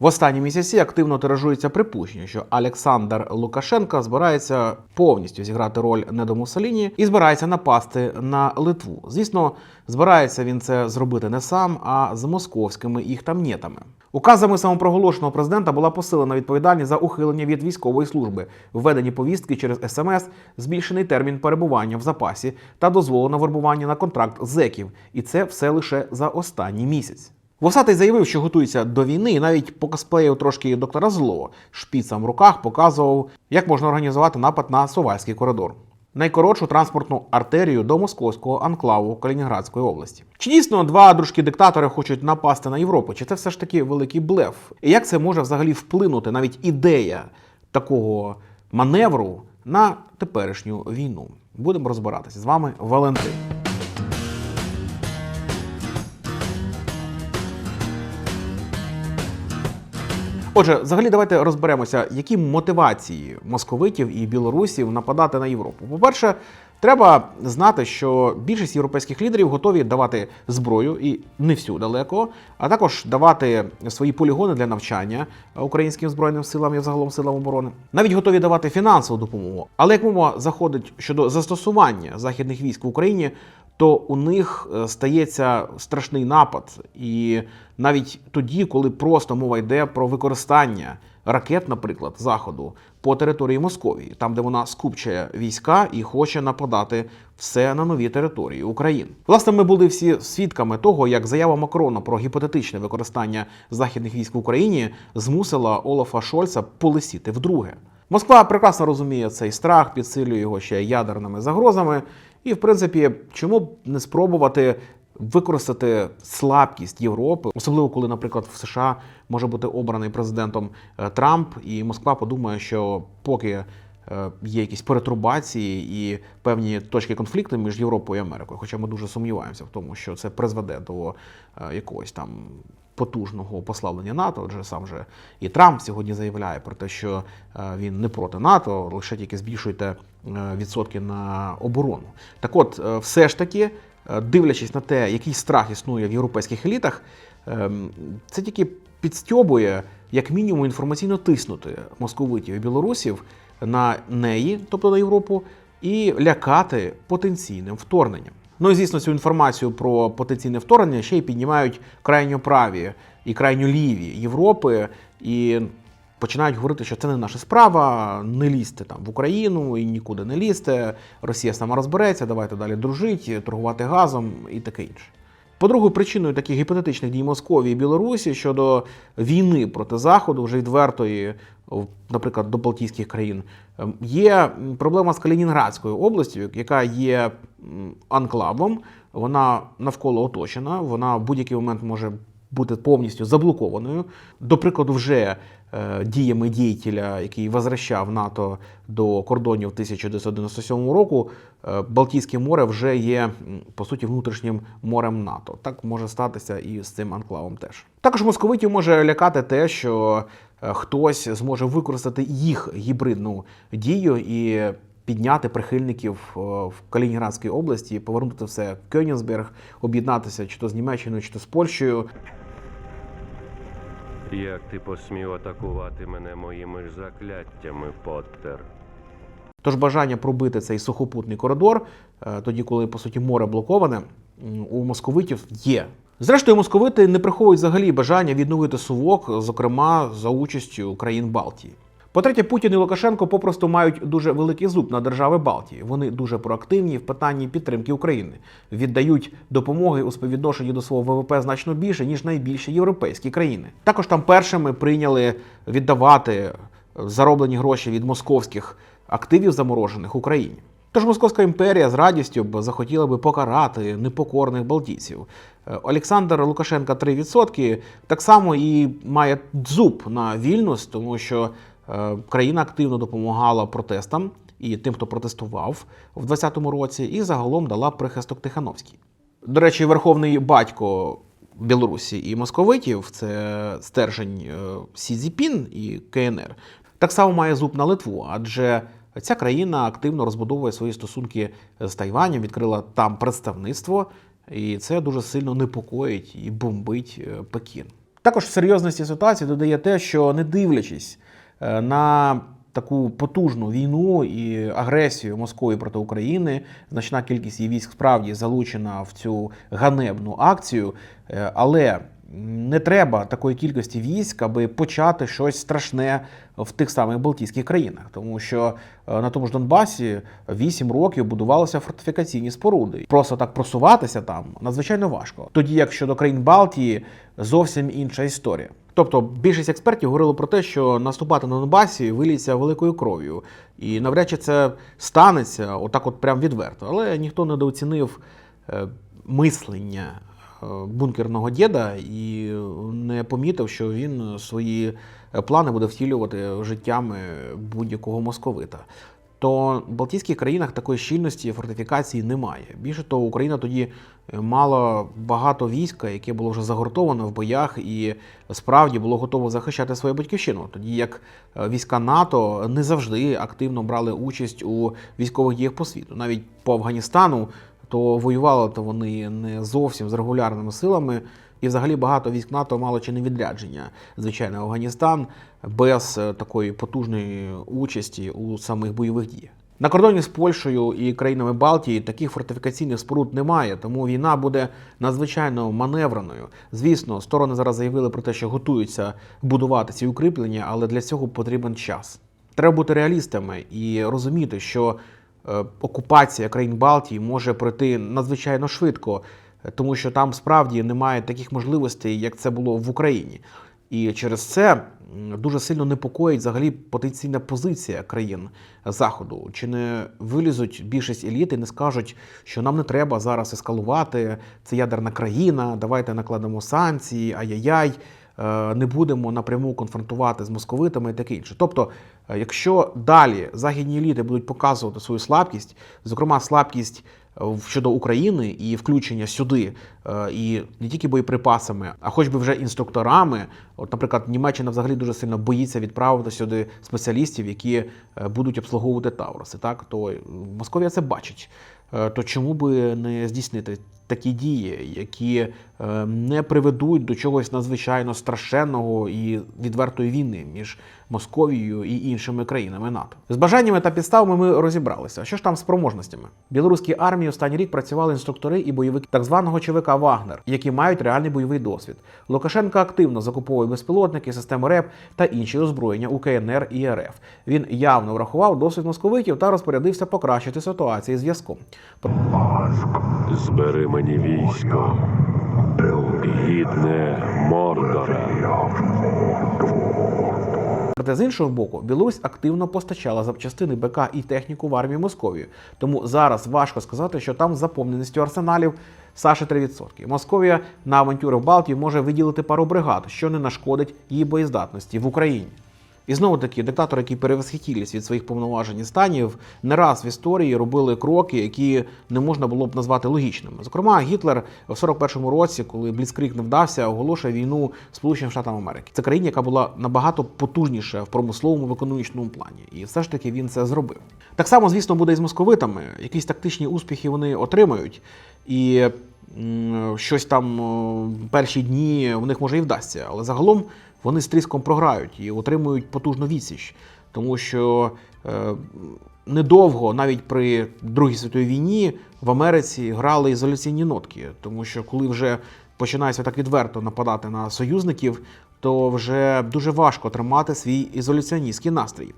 В останні місяці активно тиражується припущення, що Олександр Лукашенко збирається повністю зіграти роль Недо Муссоліні і збирається напасти на Литву. Звісно, збирається він це зробити не сам, а з московськими їх там нєтами. Указами самопроголошеного президента була посилена відповідальність за ухилення від військової служби, введені повістки через смс, збільшений термін перебування в запасі та дозволено вербування на контракт зеків. І це все лише за останній місяць. Вусатий заявив, що готується до війни, і навіть покосплеїв трошки доктора Зло. Шпіцем в руках показував, як можна організувати напад на Сувальський коридор. Найкоротшу транспортну артерію до московського анклаву Калінінградської області. Чи дійсно два дружки-диктатори хочуть напасти на Європу? Чи це все ж таки великий блеф? І як це може взагалі вплинути навіть ідея такого маневру на теперішню війну? Будемо розбиратися з вами Валентин. Отже, взагалі, давайте розберемося, які мотивації московитів і білорусів нападати на Європу. По-перше, треба знати, що більшість європейських лідерів готові давати зброю і не всю далеко, а також давати свої полігони для навчання українським збройним силам і загалом силам оборони. Навіть готові давати фінансову допомогу. Але як мова заходить щодо застосування західних військ в Україні, то у них е, стається страшний напад. І навіть тоді, коли просто мова йде про використання ракет, наприклад, заходу по території Московії, там де вона скупчує війська і хоче нападати все на нові території України. Власне, ми були всі свідками того, як заява Макрона про гіпотетичне використання західних військ в Україні змусила Олафа Шольца полисіти вдруге. Москва прекрасно розуміє цей страх, підсилює його ще ядерними загрозами. І, в принципі, чому б не спробувати використати слабкість Європи, особливо коли, наприклад, в США може бути обраний президентом е, Трамп, і Москва подумає, що поки е, є якісь перетрубації і певні точки конфлікту між Європою і Америкою, хоча ми дуже сумніваємося в тому, що це призведе до е, якогось там. Потужного послаблення НАТО, адже сам же і Трамп сьогодні заявляє про те, що е, він не проти НАТО, лише тільки збільшуйте е, відсотки на оборону. Так от, е, все ж таки, дивлячись на те, який страх існує в європейських елітах, це тільки підстьобує, як мінімум, інформаційно тиснути московитів і білорусів на неї, тобто на Європу, і лякати потенційним вторгненням. Ну і звісно, цю інформацію про потенційне вторгнення ще й піднімають крайньо праві і крайньо ліві Європи і починають говорити, що це не наша справа, не лізьте там в Україну і нікуди не лізьте. Росія сама розбереться, давайте далі дружити, торгувати газом і таке інше. По-друге, причиною таких гіпотетичних дій Московії і Білорусі щодо війни проти Заходу, вже відвертої, наприклад, до Балтійських країн, ем, є проблема з Калінінградською областю, яка є анклавом, вона навколо оточена, вона в будь-який момент може бути повністю заблокованою. До прикладу, вже е, діями діятеля, який возвращав НАТО до кордонів 1997 року, е, Балтійське море вже є по суті внутрішнім морем НАТО. Так може статися і з цим анклавом теж. Також московитів може лякати те, що е, хтось зможе використати їх гібридну дію і підняти прихильників е, в Калінінградській області, повернути все в Кьонігсберг, об'єднатися чи то з Німеччиною, чи то з Польщею. Як ти посмів атакувати мене моїми ж закляттями, Поттер? Тож бажання пробити цей сухопутний коридор, е, тоді, коли по суті море блоковане, у московитів є. Зрештою, московити не приховують взагалі бажання відновити сувок, зокрема за участю країн Балтії. По-третє, Путін і Лукашенко попросту мають дуже великий зуб на держави Балтії. Вони дуже проактивні в питанні підтримки України, віддають допомоги у співвідношенні до свого ВВП значно більше ніж найбільші європейські країни. Також там першими прийняли віддавати зароблені гроші від московських активів заморожених Україні. Тож Московська імперія з радістю б захотіла би покарати непокорних балтійців. Е, Олександр Лукашенка 3% так само і має зуб на Вільнюс, тому що е, країна активно допомагала протестам і тим, хто протестував в 2020 році, і загалом дала прихисток Тихановській. До речі, верховний батько Білорусі і московитів це стержень е, Сі Цзіпін і КНР. Так само має зуб на Литву, адже ця країна активно розбудовує свої стосунки з Тайванем, відкрила там представництво, і це дуже сильно непокоїть і бомбить е, Пекін. Також серйозності ситуації додає те, що не дивлячись е, на таку потужну війну і агресію Москви проти України, значна кількість її військ справді залучена в цю ганебну акцію, е, але не треба такої кількості військ, аби почати щось страшне в тих самих Балтійських країнах, тому що е, на тому ж Донбасі 8 років будувалися фортифікаційні споруди. Просто так просуватися там надзвичайно важко. Тоді як щодо країн Балтії зовсім інша історія. Тобто більшість експертів говорили про те, що наступати на Донбасі виліться великою кров'ю, і навряд чи це станеться отак, от прям відверто. Але ніхто недооцінив е, мислення бункерного діда і не помітив, що він свої плани буде втілювати життями будь-якого московита. То в Балтійських країнах такої щільності фортифікації немає. Більше того, Україна тоді мала багато війська, яке було вже загортовано в боях і справді було готово захищати свою батьківщину. Тоді як е, війська НАТО не завжди активно брали участь у військових діях по світу. Навіть по Афганістану то воювали то вони не зовсім з регулярними силами. І взагалі багато військ НАТО мало чи не відрядження, звичайно, Афганістан без е, такої потужної участі у самих бойових діях. На кордоні з Польщею і країнами Балтії таких фортифікаційних споруд немає, тому війна буде надзвичайно маневреною. Звісно, сторони зараз заявили про те, що готуються будувати ці укріплення, але для цього потрібен час. Треба бути реалістами і розуміти, що окупація країн Балтії може пройти надзвичайно швидко, е, тому що там справді немає таких можливостей, як це було в Україні. І через це дуже сильно непокоїть взагалі потенційна позиція країн Заходу. Чи не вилізуть більшість еліт і не скажуть, що нам не треба зараз ескалувати, це ядерна країна, давайте накладемо санкції, ай-яй-яй, е, не будемо напряму конфронтувати з московитами і таке інше. Тобто, е, якщо далі західні еліти будуть показувати свою слабкість, зокрема слабкість е, щодо України і включення сюди, е, і не тільки боєприпасами, а хоч би вже інструкторами. От, наприклад, Німеччина взагалі дуже сильно боїться відправити сюди спеціалістів, які е, будуть обслуговувати Тауруси. Так то е, Московія це бачить. То чому би не здійснити такі дії, які не приведуть до чогось надзвичайно страшенного і відвертої війни між Московією і іншими країнами НАТО? З бажаннями та підставами ми розібралися. Що ж там з спроможностями? Білоруській армії останній рік працювали інструктори і бойовики так званого ЧВК Вагнер, які мають реальний бойовий досвід. Лукашенко активно закуповує безпілотники, системи РЕП та інші озброєння у КНР і РФ. Він явно врахував досвід московитів та розпорядився покращити ситуацію зв'язком. Збери мені військо. Гідне Мордора. Проте з іншого боку, Білорусь активно постачала запчастини БК і техніку в армію Московії. Тому зараз важко сказати, що там з заповненістю арсеналів Саше 3%. Московія на авантюри в Балтії може виділити пару бригад, що не нашкодить її боєздатності в Україні. І знову таки, диктатори, які перевосхитілись від своїх повноважень і станів, не раз в історії робили кроки, які не можна було б назвати логічними. Зокрема, Гітлер в 41-му році, коли Бліцкрік не вдався, оголошує війну Сполученим Штатам Америки. Це країна, яка була набагато потужніша в промисловому в економічному плані, і все ж таки він це зробив. Так само, звісно, буде і з московитами. Якісь тактичні успіхи вони отримають, і щось там перші дні в них може і вдасться, але загалом вони з тріском програють і отримують потужну відсіч, тому що е, недовго, навіть при Другій світовій війні, в Америці грали ізоляційні нотки, тому що коли вже починається так відверто нападати на союзників, то вже дуже важко тримати свій ізоляціоністський настрій.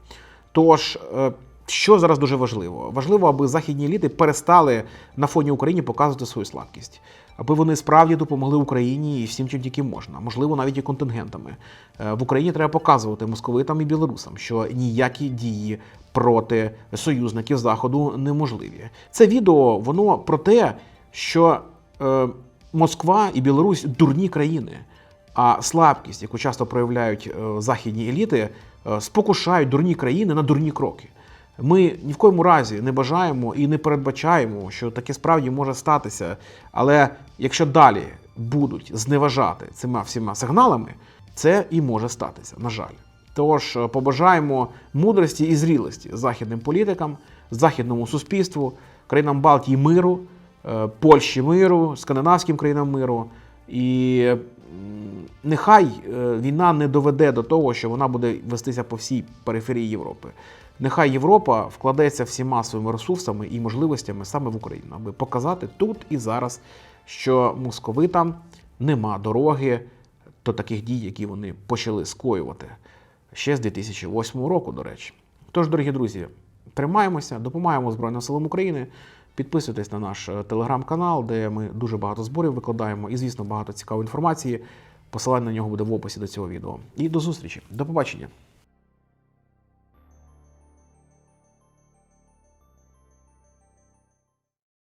Тож, е, що зараз дуже важливо? Важливо, аби західні еліти перестали на фоні України показувати свою слабкість, аби вони справді допомогли Україні і всім, чим тільки можна, можливо, навіть і контингентами. Е, В Україні треба показувати московитам і білорусам, що ніякі дії проти союзників Заходу неможливі. Це відео воно про те, що е, Москва і Білорусь дурні країни. А слабкість, яку часто проявляють е, західні еліти, спокушають дурні країни на дурні кроки. Ми ні в коєму разі не бажаємо і не передбачаємо, що таке справді може статися. Але якщо далі будуть зневажати цими всіма сигналами, це і може статися, на жаль. Тож е, побажаємо мудрості і зрілості західним політикам, західному суспільству, країнам Балтії миру, е, Польщі миру, скандинавським країнам миру І нехай е, війна не доведе до того, що вона буде вестися по всій периферії Європи. Нехай Європа вкладеться всіма своїми ресурсами і можливостями саме в Україну, аби показати тут і зараз, що московитам нема дороги до таких дій, які вони почали скоювати ще з 2008 року, до речі. Тож, дорогі друзі, тримаємося, допомагаємо Збройним силам України. Підписуйтесь на наш е, телеграм-канал, де ми дуже багато зборів викладаємо і, звісно, багато цікавої інформації. Посилання на нього буде в описі до цього відео. І до зустрічі. До побачення.